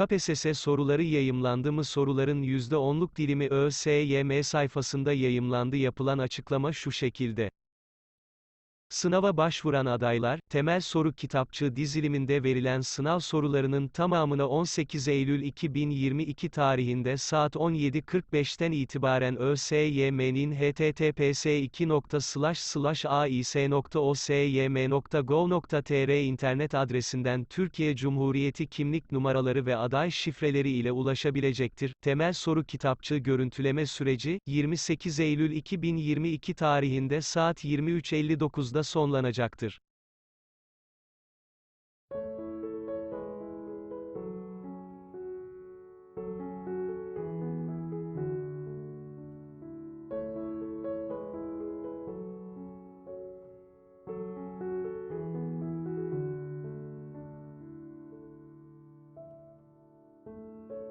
KPSS soruları yayımlandı mı soruların %10'luk dilimi ÖSYM sayfasında yayımlandı yapılan açıklama şu şekilde. Sınava başvuran adaylar, temel soru kitapçığı diziliminde verilen sınav sorularının tamamını 18 Eylül 2022 tarihinde saat 17.45'ten itibaren ÖSYM'nin https ais.gov.tr internet adresinden Türkiye Cumhuriyeti kimlik numaraları ve aday şifreleri ile ulaşabilecektir. Temel soru kitapçığı görüntüleme süreci, 28 Eylül 2022 tarihinde saat 23.59'da sonlanacaktır.